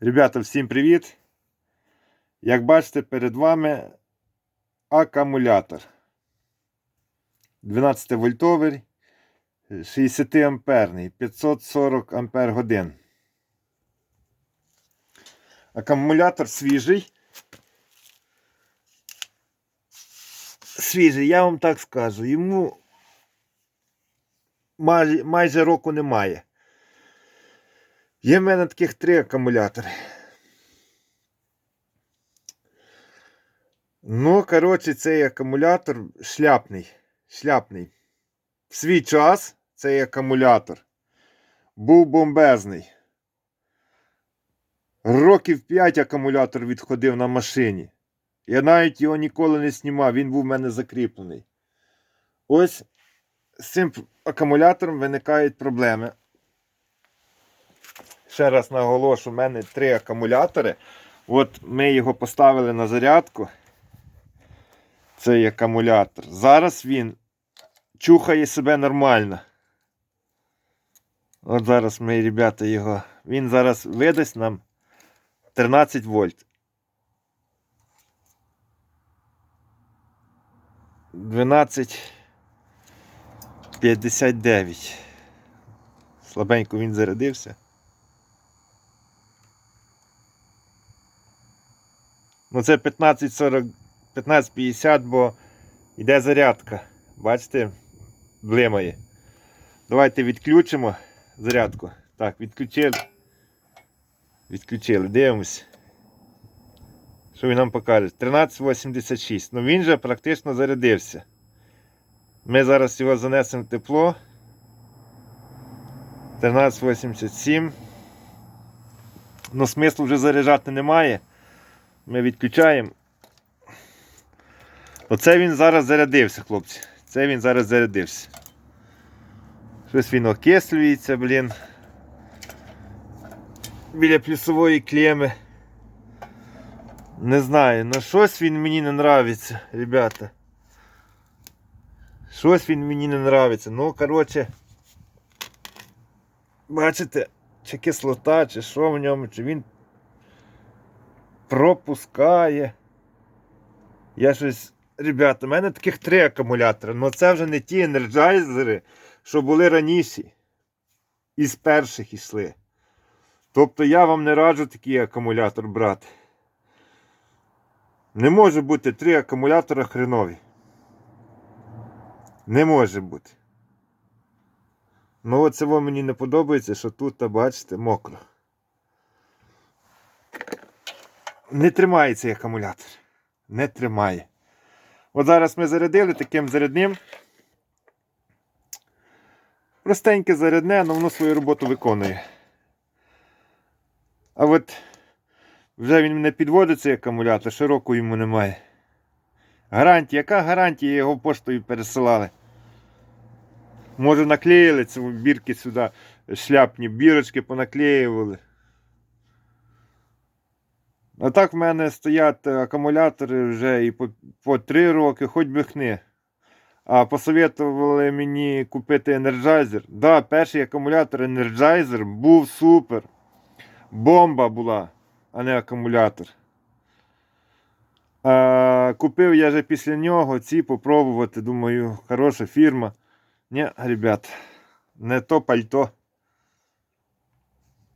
Ребята, всім привіт! Як бачите, перед вами акумулятор 12 вольтовий, 60 амперний, 540 ампер годин. Акумулятор свіжий. Свіжий, я вам так скажу. Йому майже, року немає. Є в мене таких три акумулятори. Ну, коротше, цей акумулятор шляпний. Шляпний. В свій час цей акумулятор був бомбезний. Років 5 акумулятор відходив на машині. Я навіть його ніколи не знімав, він був в мене закріплений. Ось з цим акумулятором виникають проблеми. Ще раз наголошу, у мене три акумулятори. От ми його поставили на зарядку. Цей акумулятор. Зараз він чухає себе нормально. От зараз ми, ребята, його. Він зараз видасть нам 13 вольт. 12,59. Слабенько він зарядився. Ну це 1540, 1550, бо йде зарядка. Бачите, блимає. Давайте відключимо зарядку. Так, відключили. Відключили. Дивимось. Що він нам покаже? 1386. Ну він же практично зарядився. Ми зараз його занесемо в тепло. 1387. Ну, смислу вже заряджати немає. Ми відключаємо. Оце він зараз зарядився, хлопці. Це він зараз зарядився. Щось він окислюється, блін. Біля плюсової клеми. Не знаю, ну щось він мені не нравиться, ребята. Щось він мені не нравиться. Ну, коротше. Бачите, чи кислота, чи що в ньому, чи він пропускає. Я щось. Ребята, у мене таких три акумулятори, але це вже не ті енерджайзери, що були раніше. Із перших йшли. Тобто я вам не раджу такий акумулятор брати. Не може бути три акумулятора хренові. Не може бути. Ну оце во мені не подобається, що тут, бачите, мокро. Не тримає цей акумулятор. Не тримає. От зараз ми зарядили таким зарядним. Простеньке зарядне, але воно свою роботу виконує. А от вже він мене підводить цей акумулятор, широко йому немає. Гарантія, яка гарантія його поштою пересилали? Може наклеїли ці бірки сюди, шляпні бірочки понаклеювали. А так в мене стоять акумулятори вже і по, по 3 роки, хоч би хни. А посоветували мені купити Energizer. Да, перший акумулятор Energizer був супер. Бомба була, а не акумулятор. А, купив я вже після нього ці попробувати. Думаю, хороша фірма. Ні, ребят, не то пальто.